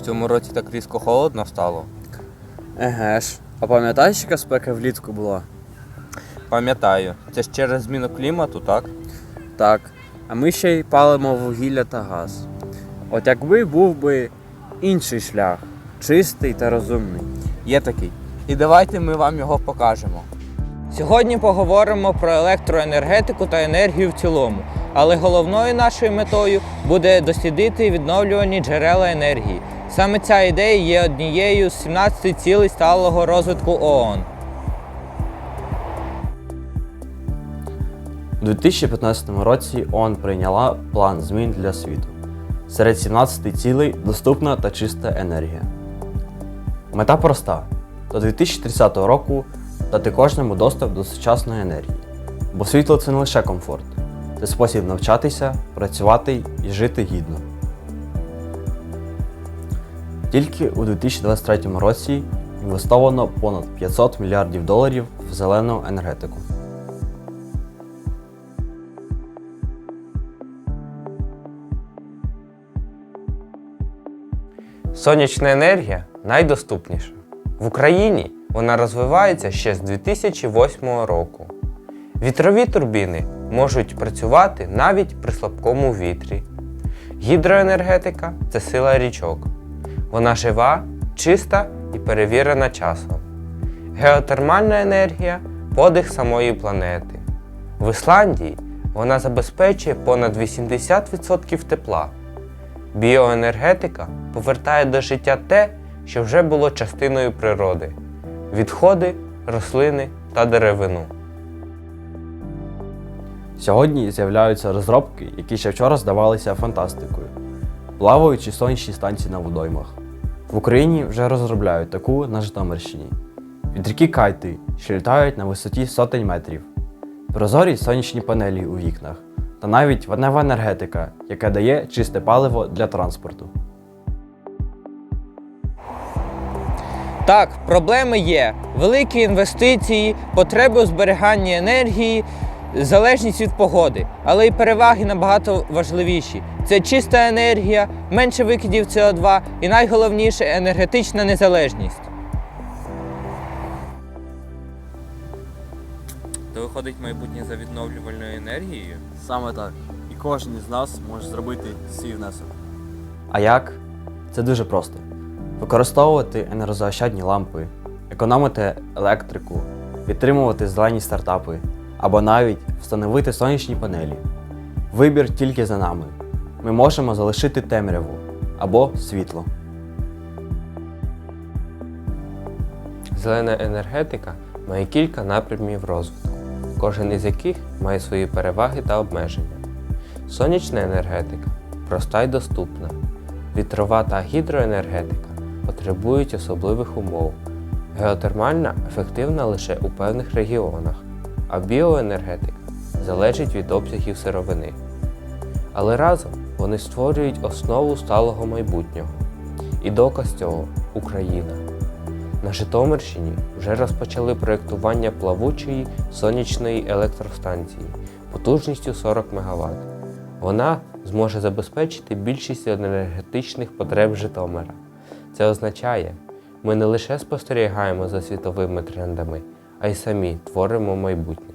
цьому році так різко холодно стало. Еге ж. А пам'ятаєш, яка спека влітку була? Пам'ятаю, це ж через зміну клімату, так? Так. А ми ще й палимо вугілля та газ. От якби був би інший шлях, чистий та розумний. Є такий. І давайте ми вам його покажемо. Сьогодні поговоримо про електроенергетику та енергію в цілому, але головною нашою метою буде дослідити відновлювані джерела енергії. Саме ця ідея є однією з 17 цілей сталого розвитку ООН. У 2015 році ООН прийняла план змін для світу. Серед 17 цілей доступна та чиста енергія. Мета проста: до 2030 року дати кожному доступ до сучасної енергії. Бо світло це не лише комфорт, це спосіб навчатися, працювати і жити гідно. Тільки у 2023 році інвестовано понад 500 мільярдів доларів в зелену енергетику. Сонячна енергія найдоступніша. В Україні вона розвивається ще з 2008 року. Вітрові турбіни можуть працювати навіть при слабкому вітрі. Гідроенергетика це сила річок. Вона жива, чиста і перевірена часом. Геотермальна енергія подих самої планети. В Ісландії вона забезпечує понад 80% тепла. Біоенергетика повертає до життя те, що вже було частиною природи відходи, рослини та деревину. Сьогодні з'являються розробки, які ще вчора здавалися фантастикою. Плаваючі сонячні станції на водоймах. В Україні вже розробляють таку на Житомирщині. Вітрякі кайти, що літають на висоті сотень метрів, прозорі сонячні панелі у вікнах та навіть воднева енергетика, яка дає чисте паливо для транспорту. Так, проблеми є. Великі інвестиції, потреби у зберіганні енергії, залежність від погоди. Але й переваги набагато важливіші. Це чиста енергія, менше викидів СО2 і найголовніше енергетична незалежність. То виходить майбутнє за відновлювальною енергією? Саме так. І кожен із нас може зробити свій внесок. А як? Це дуже просто. Використовувати енергозаощадні лампи, економити електрику, підтримувати зелені стартапи або навіть встановити сонячні панелі. Вибір тільки за нами. Ми можемо залишити темряву або світло. Зелена енергетика має кілька напрямів розвитку, кожен із яких має свої переваги та обмеження. Сонячна енергетика проста й доступна. Вітрова та гідроенергетика потребують особливих умов. Геотермальна ефективна лише у певних регіонах, а біоенергетика залежить від обсягів сировини. Але разом вони створюють основу сталого майбутнього. І доказ цього Україна. На Житомирщині вже розпочали проєктування плавучої сонячної електростанції потужністю 40 МВт. Вона зможе забезпечити більшість енергетичних потреб Житомира. Це означає, ми не лише спостерігаємо за світовими трендами, а й самі творимо майбутнє.